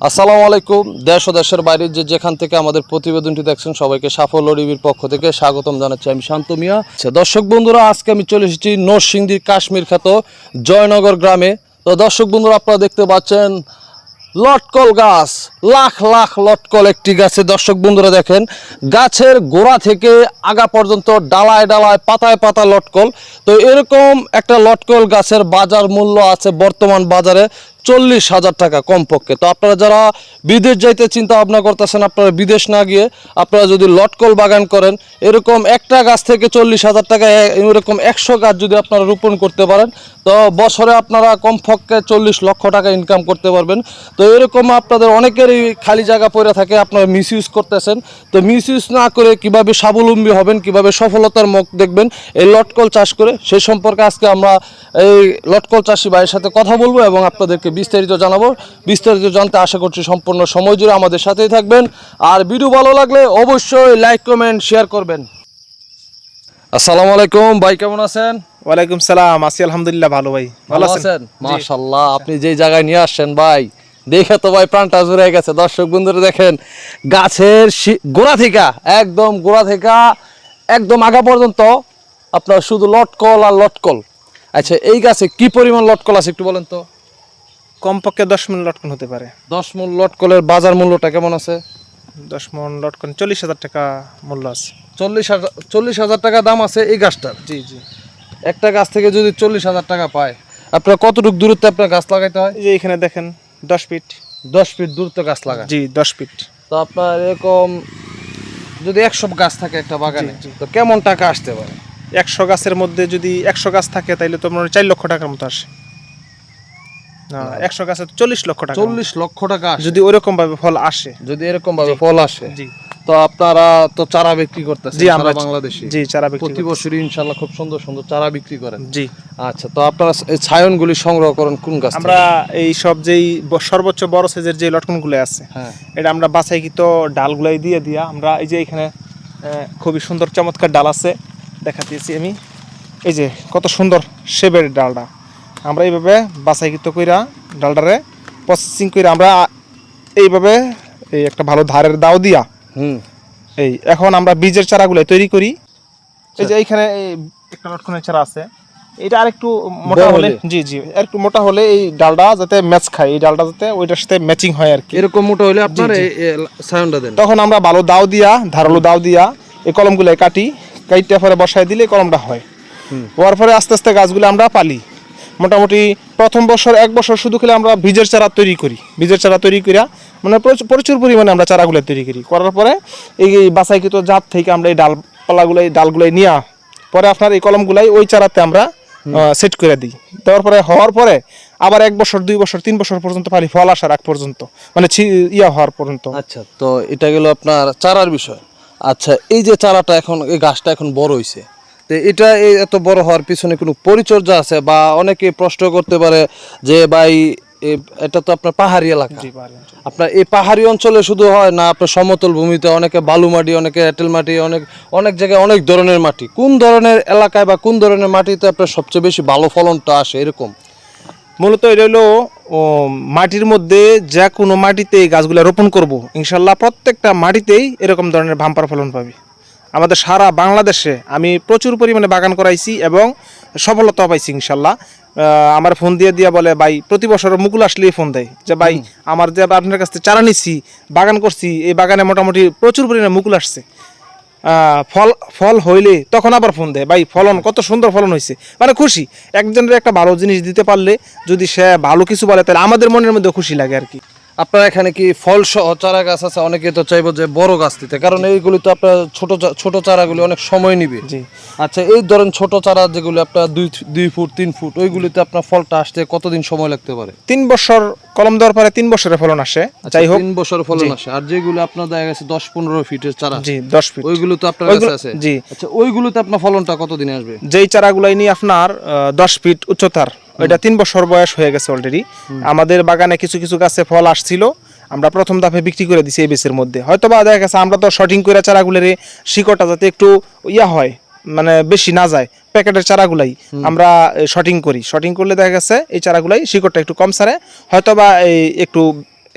আসসালামু আলাইকুম। দেশ ও দেশের বাইরে যে যেখান থেকে আমাদের প্রতিবেদনটি দেখছেন সবাইকে সাফল্য টিভির পক্ষ থেকে স্বাগতম জানাচ্ছি আমি শান্ত মিয়া। আচ্ছা, দর্শক বন্ধুরা আজকে আমি চলে এসেছি নরসিংদীর কাশ্মীর খ্যাত জয়নগর গ্রামে। তো দর্শক বন্ধুরা আপনারা দেখতে পাচ্ছেন লটকল গাছ লাখ লাখ লটকল একটি গাছে। দর্শক বন্ধুরা দেখেন গাছের গোড়া থেকে আগা পর্যন্ত ডালায় ডালায় পাতায় পাতা লটকল। তো এরকম একটা লটকল গাছের বাজার মূল্য আছে বর্তমান বাজারে চল্লিশ হাজার টাকা কমপক্ষে। তো আপনারা যারা বিদেশ যাইতে চিন্তা ভাবনা করতেছেন আপনারা, বিদেশ না গিয়ে আপনারা যদি লটকল বাগান করেন, এরকম একটা গাছ থেকে চল্লিশ হাজার টাকা এরকম একশো গাছ যদি আপনারা রোপণ করতে পারেন, তো বছরে আপনারা কমপক্ষে চল্লিশ লক্ষ টাকা ইনকাম করতে পারবেন। তো এরকম আপনাদের অনেকেরই খালি জায়গা পড়ে থাকে, আপনারা মিস করতেছেন। তো মিস না করে কীভাবে স্বাবলম্বী হবেন, কীভাবে সফলতার মুখ দেখবেন, এই লটকল চাষ করে সেই সম্পর্কে আজকে আমরা এই লটকল চাষি ভাইয়ের সাথে কথা বলব এবং আপনাদেরকে বিস্তারিত জানাব। বিস্তারিত জানতে আশা করছি সম্পূর্ণ সময় জুড়ে আমাদের সাথেই থাকবেন। আর ভিডিও ভালো লাগলে অবশ্যই লাইক কমেন্ট শেয়ার করবেন। আসসালামু আলাইকুম ভাই কেমন আছেন? ওয়ালাইকুম সালাম আছি আলহামদুলিল্লাহ ভালো ভাই ভালো আছেন? মাশাল্লাহ আপনি যে জায়গায় নিয়ে আসছেন ভাই দেখে তো ভাই প্রাণটা জুড়ে গেছে। দর্শক বন্ধুরা দেখেন গাছের গোড়া থেকে একদম গোড়া থেকে একদম আগা পর্যন্ত আপনার শুধু লটকল আর লটকল। আচ্ছা এই গাছে কি পরিমাণ লটকল আছে একটু বলেন তো? কমপক্ষে দশ মিনিট লটকন হতে পারে। দশ মূল লটকলের বাজার মূল্যটা কেমন আছে? দশ মন লটকন চল্লিশ হাজার টাকা মূল্য আছে। চল্লিশ হাজার চল্লিশ হাজার টাকা দাম আছে এই গাছটার? জি জি। একটা গাছ থেকে যদি চল্লিশ হাজার টাকা পায় আপনার কতটুকু দূরত্বে আপনার গাছ লাগাইতে হয়? যে এখানে দেখেন দশ ফিট। দশ ফিট দূরত্বে গাছ লাগায় জি দশ ফিট। তো আপনার এরকম যদি একশো গাছ থাকে একটা বাগানে। তো কেমন টাকা আসতে পারে? একশো গাছের মধ্যে যদি একশো গাছ থাকে তাহলে তো মনে চার লক্ষ টাকার মতো আসে। একশো গাছে চল্লিশ লক্ষ টাকা। চল্লিশ লক্ষ টাকা যদি ওরকম ভাবে ফল আসে। যদি এরকম ভাবে ফল আসে জি। তো আপনারা তো চারা বিক্রি করতেছেন জি আমরা বাংলাদেশে। জি চারা বিক্রি প্রতি বছরই ইনশাল্লাহ খুব সুন্দর সুন্দর চারা বিক্রি করেন। জি। আচ্ছা তো আপনারা এই ছায়নগুলি সংগ্রহ করেন কোন গাছ আমরা এই সব যেই সর্বোচ্চ বড় সাইজের যে লটকনগুলো আছে হ্যাঁ। এটা আমরা বাছাইকৃত ডালগুলাই দিয়ে দিয়া আমরা এই যে এখানে খুবই সুন্দর চমৎকার ডাল আছে দেখাতেছি আমি। এই যে কত সুন্দর শেপের ডালটা। আমরা এইভাবে বাছাইকৃত কইরা ডালটারে প্রসেসিং কইরা আমরা এইভাবে এই একটা ভালো ধারের দাও দিয়া হুম। এই এখন আমরা বীজের চারাগুলো তৈরি করি। এই যে এইখানে এই একটা লটকনের চারা আছে। এটা আরেকটু মোটা হলে? জি জি একটু মোটা হলে এই ডালটা যাতে ম্যাচ খায় এই ডালটা যাতে ওইটার সাথে ম্যাচিং হয় আর কি এরকম মোটা হলে আপনার এই দেন। তখন আমরা ভালো দাও দিয়া ধারালো দাও দিয়া এই কলমগুলো কাটি কাইটে পরে বসাই দিলে কলমটা হয়। হুম। হওয়ার পরে আস্তে আস্তে গাছগুলো আমরা পালি। মোটামুটি প্রথম বছর এক বছর শুধু খেলে আমরা বীজের চারা তৈরি করি। বীজের চারা তৈরি করিয়া মানে প্রচুর পরিমাণে আমরা চারাগুলো তৈরি করি। করার পরে এই বাছাইকৃত জাত থেকে আমরা এই ডালপালাগুলো এই ডালগুলাই নিয়ে পরে আপনার এই কলমগুলাই ওই চারাতে আমরা সেট করে দিই। দেওয়ার পরে হওয়ার পরে আবার এক বছর দুই বছর তিন বছর পর্যন্ত পালি ফল আসার আগ পর্যন্ত মানে ইয়া হওয়ার পর্যন্ত। আচ্ছা তো এটা গেল আপনার চারার বিষয়। আচ্ছা এই যে চারাটা এখন এই গাছটা এখন বড় হইছে তো এটা এত বড় হওয়ার পিছনে কোনো পরিচর্যা আছে বা অনেকে প্রশ্ন করতে পারে যে ভাই এটা তো আপনার পাহাড়ি এলাকা। আপনার এই পাহাড়ি অঞ্চলে শুধু হয় না আপনার সমতল ভূমিতে অনেকে বালু মাটি অনেকে এঁটেল মাটি অনেক অনেক জায়গায় অনেক ধরনের মাটি। কোন ধরনের এলাকায় বা কোন ধরনের মাটিতে আপনার সবচেয়ে বেশি ভালো ফলনটা আসে এরকম? মূলত এটা হলো মাটির মধ্যে যে কোনো মাটিতে এই গাছগুলো রোপণ করব ইনশাল্লাহ প্রত্যেকটা মাটিতেই এরকম ধরনের ভাম্পার ফলন পাবে। আমাদের সারা বাংলাদেশে আমি প্রচুর পরিমাণে বাগান করাইছি এবং সফলতা পাইছি ইনশাল্লাহ। আমার ফোন দিয়ে দিয়ে বলে ভাই প্রতি বছর মুকুল আসলেই ফোন দেয়। যে ভাই আমার যে আপনার কাছ থেকে চারা নিচ্ছি বাগান করছি এই বাগানে মোটামুটি প্রচুর পরিমাণে মুকুল আসছে। ফল ফল হইলে তখন আবার ফোন দেয় ভাই ফলন কত সুন্দর ফলন হয়েছে মানে খুশি। একজনের একটা ভালো জিনিস দিতে পারলে যদি সে ভালো কিছু বলে তাহলে আমাদের মনের মধ্যে খুশি লাগে আর কি। আপনার এখানে কি ফল সহ চারা গাছ আছে? অনেকে তো চাইব যে বড় গাছ দিতে। কারণ এইগুলি তো আপনার ছোট ছোট চারাগুলি অনেক সময় নিবে। জি। আচ্ছা এই ধরেন ছোট চারা যেগুলি আপনার দুই দুই ফুট তিন ফুট ওইগুলিতে আপনার ফলটা আসতে কতদিন সময় লাগতে পারে? তিন বছর কলম দেওয়ার পরে তিন বছরের ফলন আসে। যাই হোক। তিন বছর ফলন আসে। আর যেগুলো আপনার দেখা গেছে দশ পনেরো ফিটের চারা জি দশ ফিট। ওইগুলো তো আপনার কাছে আছে। জি। আচ্ছা ওইগুলোতে আপনার ফলনটা কতদিন আসবে? যেই চারাগুলাই নিয়ে আপনার দশ ফিট উচ্চতার ওইটা তিন বছর বয়স হয়ে গেছে অলরেডি আমাদের বাগানে কিছু কিছু গাছে ফল আসছিল আমরা প্রথম দাফে বিক্রি করে দিছি এই বেসের মধ্যে। হয়তো বা দেখা গেছে আমরা তো শর্টিং করে চারাগুলোর শিকড়টা যাতে একটু ইয়া হয় মানে বেশি না যায় প্যাকেটের চারাগুলাই। আমরা শর্টিং করি। শর্টিং করলে দেখা গেছে এই চারাগুলাই শিকড়টা একটু কম সারে। হয়তো বা এই একটু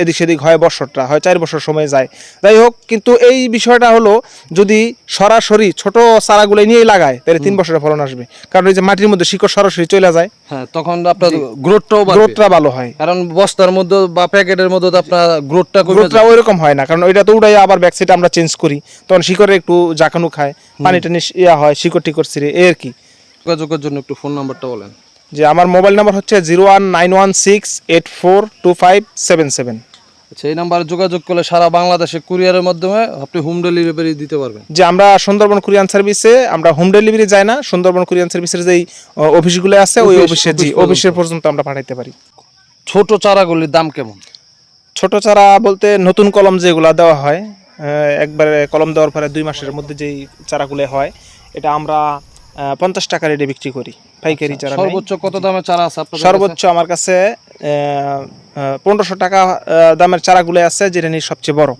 এদিক সেদিক হয় বছরটা হয় চার বছর সময় যায়। যাই হোক কিন্তু এই বিষয়টা হলো যদি সরাসরি ছোট চারাগুলো নিয়েই লাগায় তাহলে তিন বছরে ফলন আসবে। কারণ এই যে মাটির মধ্যে শিকড় সরাসরি চলে যায় হ্যাঁ তখন আপনার গ্রোথটাও গ্রোথটা ভালো হয়। কারণ বস্তার মধ্যে বা প্যাকেটের মধ্যে তো আপনার গ্রোথটা গ্রোথটা ওই রকম হয় না কারণ ওইটা তো উড়াই আবার ব্যাক সাইড আমরা চেঞ্জ করি। তখন শিকড়ে একটু জাকানো খায় পানি টানি ইয়া হয় শিকড় টিকড় ছিঁড়ে এই আর কি। যোগাযোগের জন্য একটু ফোন নাম্বারটা বলেন। যে আমার মোবাইল নাম্বার হচ্ছে zero one nine one six eight four two five seven seven. আচ্ছা এই নাম্বারে যোগাযোগ করলে সারা বাংলাদেশে কুরিয়ারের মাধ্যমে আপনি হোম ডেলিভারি দিতে পারবেন। যে আমরা সুন্দরবন কুরিয়ান সার্ভিসে আমরা হোম ডেলিভারি যাই না সুন্দরবন কুরিয়ান সার্ভিসের যেই অফিসগুলো আছে ওই অফিসে জি অফিস পর্যন্ত। অফিসের পর্যন্ত আমরা পাঠাইতে পারি। ছোট চারাগুলির দাম কেমন? ছোট চারা বলতে নতুন কলম যেগুলো দেওয়া হয় একবারে কলম দেওয়ার পরে দুই মাসের মধ্যে যেই চারাগুলো হয় এটা আমরা পঞ্চাশ টাকা রেটে বিক্রি করি। পাইকারি চারা সর্বোচ্চ কত দামের চারা আছে আপনাদের সর্বোচ্চ আমার কাছে পনেরোশো টাকা দামের চারাগুলো আছে যেটা নিয়ে সবচেয়ে বড়।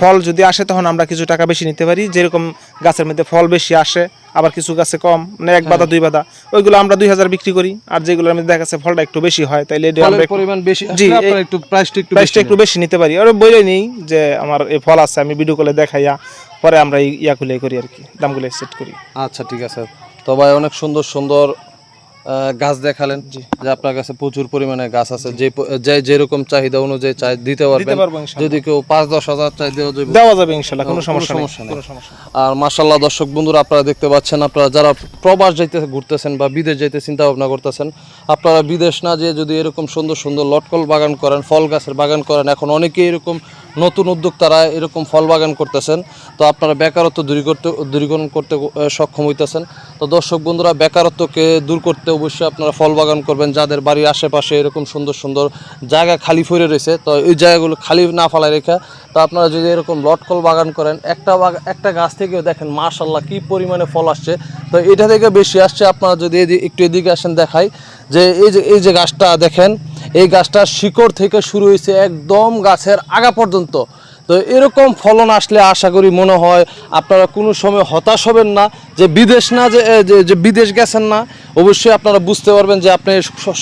ফল যদি আসে তখন আমরা কিছু টাকা বেশি নিতে পারি। যেরকম গাছের মধ্যে ফল বেশি আসে আবার কিছু গাছে কম মানে এক বাদা দুই বাদা ওইগুলো আমরা দুই হাজার বিক্রি করি। আর যেগুলোর মধ্যে দেখা যাচ্ছে ফলটা একটু বেশি হয় তাইলে জি, একটু প্রাইসটা একটু বেশি নিতে পারি। আর বলে নেই যে আমার এই ফল আছে আমি ভিডিও কলে দেখাইয়া পরে আমরা এই ইয়া খুলে করি আর কি দামগুলো সেট করি। আচ্ছা ঠিক আছে। তো ভাই অনেক সুন্দর সুন্দর গাছ দেখালেন যে আপনার কাছে প্রচুর পরিমাণে গাছ আছে। যে যেরকম চাহিদা অনুযায়ী চাই দিতে পারবেন। যদি কেউ পাঁচ দশ হাজার চাই দেওয়া যাবে। দেওয়া যাবে ইনশাল্লাহ কোনো সমস্যা নেই সমস্যা নেই। আর মার্শাল্লাহ দর্শক বন্ধুরা আপনারা দেখতে পাচ্ছেন আপনারা যারা প্রবাস যাইতে ঘুরতেছেন বা বিদেশ যাইতে চিন্তা ভাবনা করতেছেন আপনারা বিদেশ না যেয়ে যদি এরকম সুন্দর সুন্দর লটকল বাগান করেন ফল গাছের বাগান করেন এখন অনেকেই এরকম নতুন উদ্যোক্তারা এরকম ফল বাগান করতেছেন তো আপনারা বেকারত্ব দূরী করতে দূরীকরণ করতে সক্ষম হইতেছেন। তো দর্শক বন্ধুরা বেকারত্বকে দূর করতে অবশ্যই আপনারা ফল বাগান করবেন, যাদের বাড়ির আশেপাশে এরকম সুন্দর সুন্দর জায়গা খালি ফিরে রয়েছে, তো এই জায়গাগুলো খালি না ফালায় রেখে, তো আপনারা যদি এরকম লটকল বাগান করেন, একটা একটা গাছ থেকেও দেখেন মাশাল্লাহ কি পরিমাণে ফল আসছে, তো এটা থেকে বেশি আসছে, আপনারা যদি একটু এদিকে আসেন দেখাই, যে এই যে এই যে গাছটা দেখেন, এই গাছটা শিকড় থেকে শুরু হয়েছে একদম গাছের আগা পর্যন্ত তো এরকম ফলন আসলে আশা করি মনে হয় আপনারা কোনো সময় হতাশ হবেন না যে বিদেশ না যে যে- বিদেশ গেছেন না অবশ্যই আপনারা বুঝতে পারবেন যে আপনি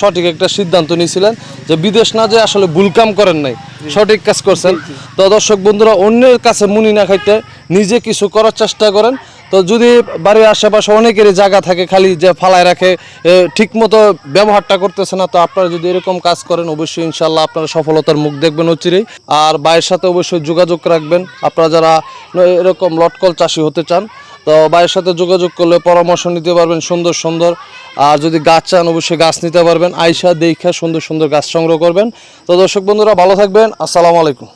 সঠিক একটা সিদ্ধান্ত নিয়েছিলেন যে বিদেশ না যে আসলে ভুলকাম করেন নাই সঠিক কাজ করছেন। তো দর্শক বন্ধুরা অন্যের কাছে মুনি না খাইতে নিজে কিছু করার চেষ্টা করেন তো যদি বাড়ির আশেপাশে অনেকেরই জায়গা থাকে, খালি যে ফালায় রাখে ঠিক মতো ব্যবহারটা করতেছে না, তো আপনারা যদি এরকম কাজ করেন, অবশ্যই ইনশাল্লাহ আপনারা সফলতার মুখ দেখবেন অচিরেই আর ভাইয়ের সাথে অবশ্যই যোগাযোগ রাখবেন। আপনারা যারা এরকম লটকল চাষি হতে চান, তো ভাইয়ের সাথে যোগাযোগ করলে পরামর্শ নিতে পারবেন সুন্দর সুন্দর। আর যদি গাছ চান, অবশ্যই গাছ নিতে পারবেন। আইসা, দেখা সুন্দর সুন্দর গাছ সংগ্রহ করবেন। তো দর্শক বন্ধুরা, ভালো থাকবেন। আসসালামু আলাইকুম।